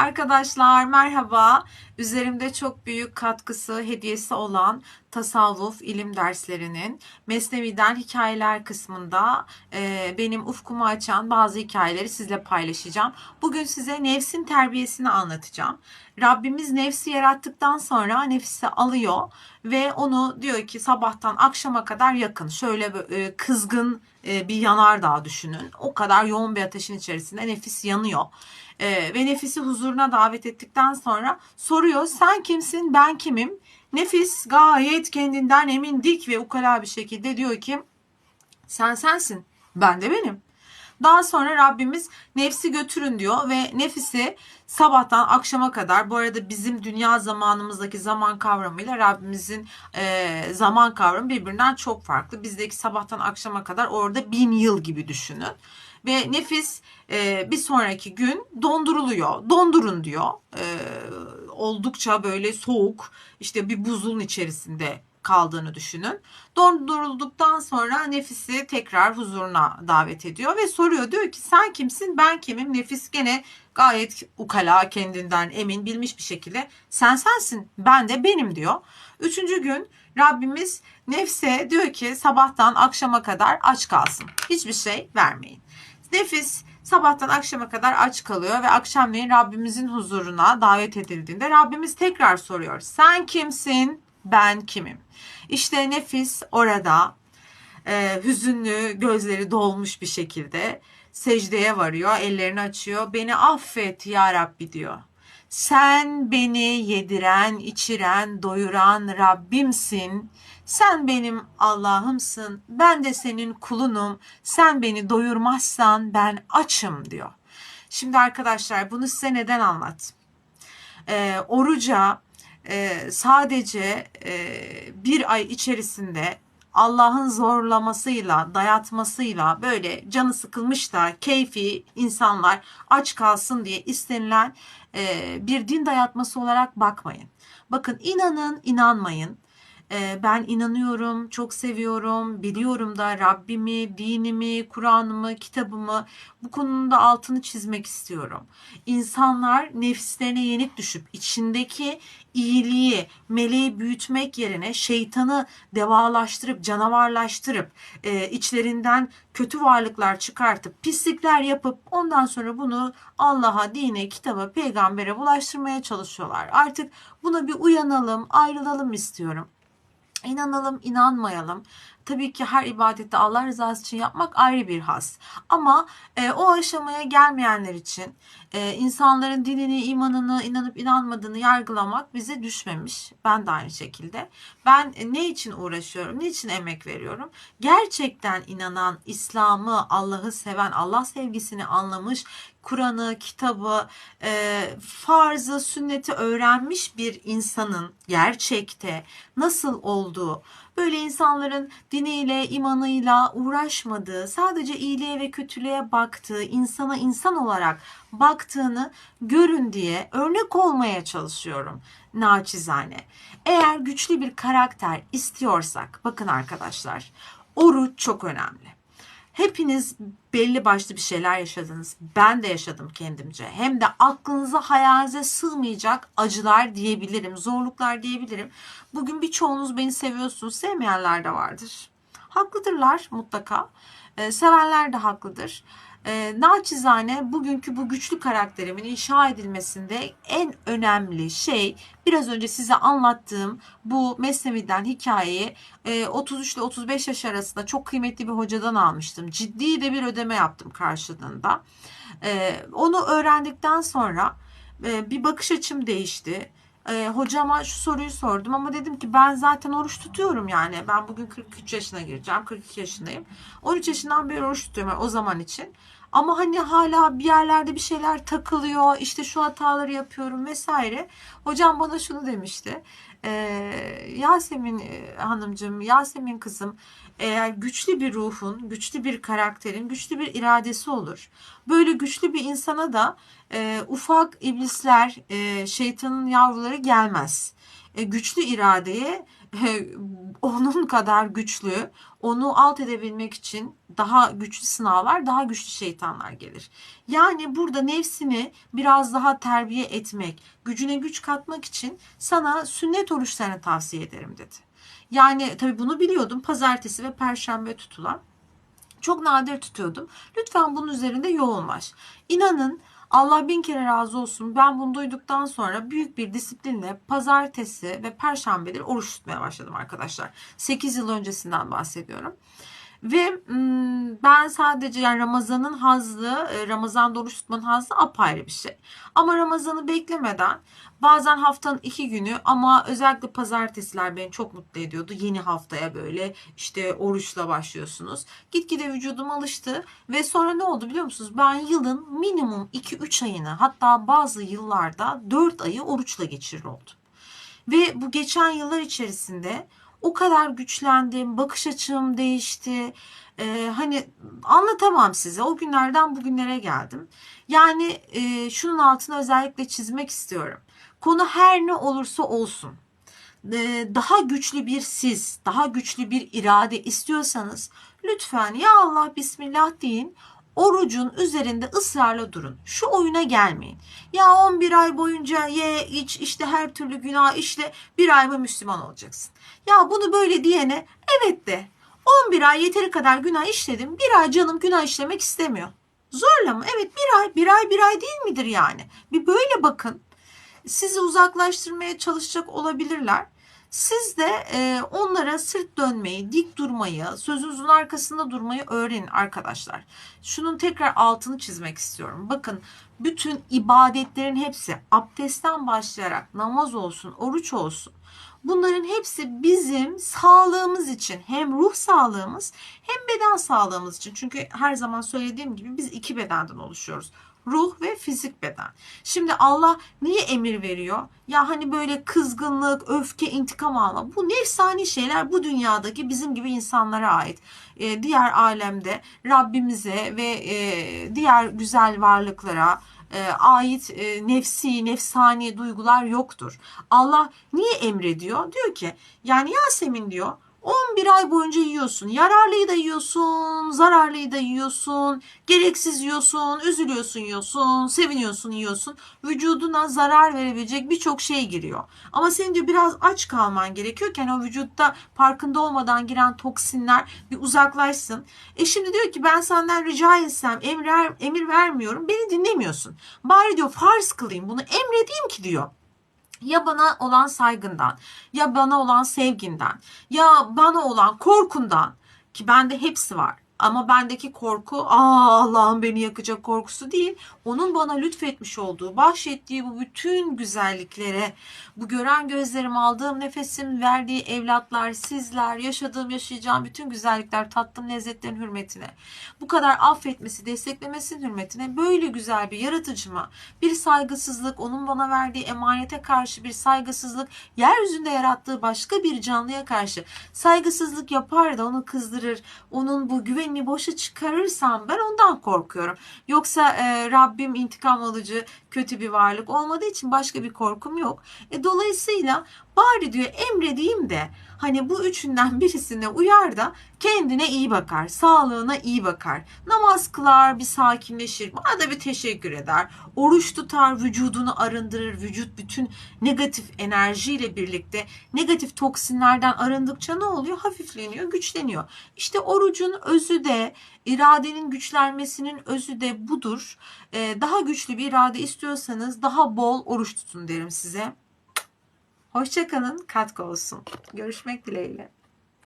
Arkadaşlar merhaba. Üzerimde çok büyük katkısı, hediyesi olan tasavvuf ilim derslerinin Mesnevi'den hikayeler kısmında e, benim ufkumu açan bazı hikayeleri sizle paylaşacağım. Bugün size nefsin terbiyesini anlatacağım. Rabbimiz nefsi yarattıktan sonra nefsi alıyor ve onu diyor ki sabahtan akşama kadar yakın. Şöyle e, kızgın e, bir yanardağ düşünün. O kadar yoğun bir ateşin içerisinde nefis yanıyor. E, ve nefisi huzuruna davet ettikten sonra soruyor sen kimsin ben kimim? Nefis gayet kendinden emin dik ve ukala bir şekilde diyor ki sen sensin ben de benim. Daha sonra Rabbimiz nefsi götürün diyor ve nefisi sabahtan akşama kadar bu arada bizim dünya zamanımızdaki zaman kavramıyla Rabbimizin e, zaman kavramı birbirinden çok farklı. Bizdeki sabahtan akşama kadar orada bin yıl gibi düşünün. Ve nefis e, bir sonraki gün donduruluyor. Dondurun diyor. E, oldukça böyle soğuk işte bir buzulun içerisinde kaldığını düşünün. Dondurulduktan sonra nefisi tekrar huzuruna davet ediyor ve soruyor. Diyor ki sen kimsin ben kimim? Nefis gene gayet ukala kendinden emin bilmiş bir şekilde sen sensin ben de benim diyor. Üçüncü gün Rabbimiz nefse diyor ki sabahtan akşama kadar aç kalsın. Hiçbir şey vermeyin. Nefis sabahtan akşama kadar aç kalıyor ve akşamleyin Rabbimizin huzuruna davet edildiğinde Rabbimiz tekrar soruyor. Sen kimsin? Ben kimim? İşte nefis orada e, hüzünlü gözleri dolmuş bir şekilde secdeye varıyor, ellerini açıyor. Beni affet ya Rabbi diyor. Sen beni yediren, içiren, doyuran Rabbimsin. Sen benim Allah'ımsın. Ben de senin kulunum. Sen beni doyurmazsan ben açım diyor. Şimdi arkadaşlar bunu size neden anlat? Ee, oruca e, sadece e, bir ay içerisinde Allah'ın zorlamasıyla, dayatmasıyla böyle canı sıkılmış da keyfi insanlar aç kalsın diye istenilen e, bir din dayatması olarak bakmayın. Bakın inanın, inanmayın. E, ben inanıyorum, çok seviyorum, biliyorum da Rabbimi, dinimi, Kur'an'ımı, kitabımı bu konunun da altını çizmek istiyorum. İnsanlar nefislerine yenik düşüp içindeki iyiliği, meleği büyütmek yerine şeytanı devalaştırıp, canavarlaştırıp, e, içlerinden kötü varlıklar çıkartıp, pislikler yapıp ondan sonra bunu Allah'a, dine, kitaba, peygambere bulaştırmaya çalışıyorlar. Artık buna bir uyanalım, ayrılalım istiyorum. İnanalım, inanmayalım. Tabii ki her ibadette Allah rızası için yapmak ayrı bir has. Ama e, o aşamaya gelmeyenler için e, insanların dinini, imanını, inanıp inanmadığını yargılamak bize düşmemiş. Ben de aynı şekilde. Ben e, ne için uğraşıyorum, ne için emek veriyorum? Gerçekten inanan, İslam'ı, Allah'ı seven, Allah sevgisini anlamış, Kur'an'ı, kitabı, e, farzı, sünneti öğrenmiş bir insanın gerçekte nasıl olduğu, böyle insanların diniyle, imanıyla uğraşmadığı, sadece iyiliğe ve kötülüğe baktığı, insana insan olarak baktığını görün diye örnek olmaya çalışıyorum naçizane. Eğer güçlü bir karakter istiyorsak, bakın arkadaşlar, oruç çok önemli. Hepiniz belli başlı bir şeyler yaşadınız. Ben de yaşadım kendimce. Hem de aklınıza hayalinize sığmayacak acılar diyebilirim, zorluklar diyebilirim. Bugün birçoğunuz beni seviyorsunuz, sevmeyenler de vardır. Haklıdırlar mutlaka. Ee, sevenler de haklıdır. E, naçizane bugünkü bu güçlü karakterimin inşa edilmesinde en önemli şey biraz önce size anlattığım bu Mesnevi'den hikayeyi e, 33 ile 35 yaş arasında çok kıymetli bir hocadan almıştım. Ciddi de bir ödeme yaptım karşılığında. E, onu öğrendikten sonra e, bir bakış açım değişti e, hocama şu soruyu sordum ama dedim ki ben zaten oruç tutuyorum yani. Ben bugün 43 yaşına gireceğim. 42 yaşındayım. 13 yaşından beri oruç tutuyorum yani o zaman için. Ama hani hala bir yerlerde bir şeyler takılıyor. İşte şu hataları yapıyorum vesaire. Hocam bana şunu demişti. Ee, Yasemin e, hanımcığım, Yasemin kızım eğer güçlü bir ruhun, güçlü bir karakterin, güçlü bir iradesi olur. Böyle güçlü bir insana da e, ufak iblisler, e, şeytanın yavruları gelmez. E, güçlü iradeye onun kadar güçlü, onu alt edebilmek için daha güçlü sınavlar, daha güçlü şeytanlar gelir. Yani burada nefsini biraz daha terbiye etmek, gücüne güç katmak için sana sünnet oruçlarını tavsiye ederim dedi. Yani tabii bunu biliyordum. Pazartesi ve perşembe tutulan. Çok nadir tutuyordum. Lütfen bunun üzerinde yoğunlaş. İnanın Allah bin kere razı olsun. Ben bunu duyduktan sonra büyük bir disiplinle pazartesi ve perşembeleri oruç tutmaya başladım arkadaşlar. 8 yıl öncesinden bahsediyorum. Ve ben sadece yani Ramazan'ın hazlı, Ramazan oruç tutmanın hazlı apayrı bir şey. Ama Ramazan'ı beklemeden bazen haftanın iki günü ama özellikle pazartesiler beni çok mutlu ediyordu. Yeni haftaya böyle işte oruçla başlıyorsunuz. Gitgide vücudum alıştı ve sonra ne oldu biliyor musunuz? Ben yılın minimum 2-3 ayını hatta bazı yıllarda 4 ayı oruçla geçirir oldum. Ve bu geçen yıllar içerisinde o kadar güçlendim, bakış açım değişti. Ee, hani anlatamam size. O günlerden bugünlere geldim. Yani e, şunun altını özellikle çizmek istiyorum. Konu her ne olursa olsun e, daha güçlü bir siz, daha güçlü bir irade istiyorsanız lütfen ya Allah Bismillah deyin orucun üzerinde ısrarla durun. Şu oyuna gelmeyin. Ya 11 ay boyunca ye iç işte her türlü günah işle bir ay mı Müslüman olacaksın? Ya bunu böyle diyene evet de 11 ay yeteri kadar günah işledim. Bir ay canım günah işlemek istemiyor. Zorla mı? Evet bir ay, bir ay, bir ay değil midir yani? Bir böyle bakın. Sizi uzaklaştırmaya çalışacak olabilirler. Siz de e, onlara sırt dönmeyi, dik durmayı, sözünüzün arkasında durmayı öğrenin arkadaşlar. Şunun tekrar altını çizmek istiyorum. Bakın bütün ibadetlerin hepsi abdestten başlayarak namaz olsun, oruç olsun. Bunların hepsi bizim sağlığımız için hem ruh sağlığımız hem beden sağlığımız için. Çünkü her zaman söylediğim gibi biz iki bedenden oluşuyoruz ruh ve fizik beden. Şimdi Allah niye emir veriyor? Ya hani böyle kızgınlık, öfke, intikam alma. Bu nefsani şeyler bu dünyadaki bizim gibi insanlara ait. Ee, diğer alemde Rabbimize ve e, diğer güzel varlıklara e, ait e, nefsi, nefsani duygular yoktur. Allah niye emrediyor? Diyor ki yani Yasemin diyor 11 ay boyunca yiyorsun. Yararlıyı da yiyorsun, zararlıyı da yiyorsun, gereksiz yiyorsun, üzülüyorsun yiyorsun, seviniyorsun yiyorsun. Vücuduna zarar verebilecek birçok şey giriyor. Ama senin diyor biraz aç kalman gerekiyorken o vücutta farkında olmadan giren toksinler bir uzaklaşsın. E şimdi diyor ki ben senden rica etsem emir, emir vermiyorum beni dinlemiyorsun. Bari diyor farz kılayım bunu emredeyim ki diyor ya bana olan saygından, ya bana olan sevginden, ya bana olan korkundan ki bende hepsi var. Ama bendeki korku Aa, Allah'ım beni yakacak korkusu değil. Onun bana lütfetmiş olduğu, bahşettiği bu bütün güzelliklere, bu gören gözlerim, aldığım nefesim, verdiği evlatlar, sizler, yaşadığım, yaşayacağım bütün güzellikler, tattığım lezzetlerin hürmetine, bu kadar affetmesi, desteklemesinin hürmetine böyle güzel bir yaratıcıma bir saygısızlık, onun bana verdiği emanete karşı bir saygısızlık, yeryüzünde yarattığı başka bir canlıya karşı saygısızlık yapar da onu kızdırır, onun bu güven güvenini boşa çıkarırsam ben ondan korkuyorum. Yoksa e, Rabbim intikam alıcı kötü bir varlık olmadığı için başka bir korkum yok. E, dolayısıyla bari diyor emredeyim de hani bu üçünden birisine uyar da kendine iyi bakar, sağlığına iyi bakar. Namaz kılar, bir sakinleşir, bana da bir teşekkür eder. Oruç tutar, vücudunu arındırır. Vücut bütün negatif enerjiyle birlikte negatif toksinlerden arındıkça ne oluyor? Hafifleniyor, güçleniyor. İşte orucun özü de iradenin güçlenmesinin özü de budur. Ee, daha güçlü bir irade istiyorsanız daha bol oruç tutun derim size. Hoşçakalın, katkı olsun. Görüşmek dileğiyle.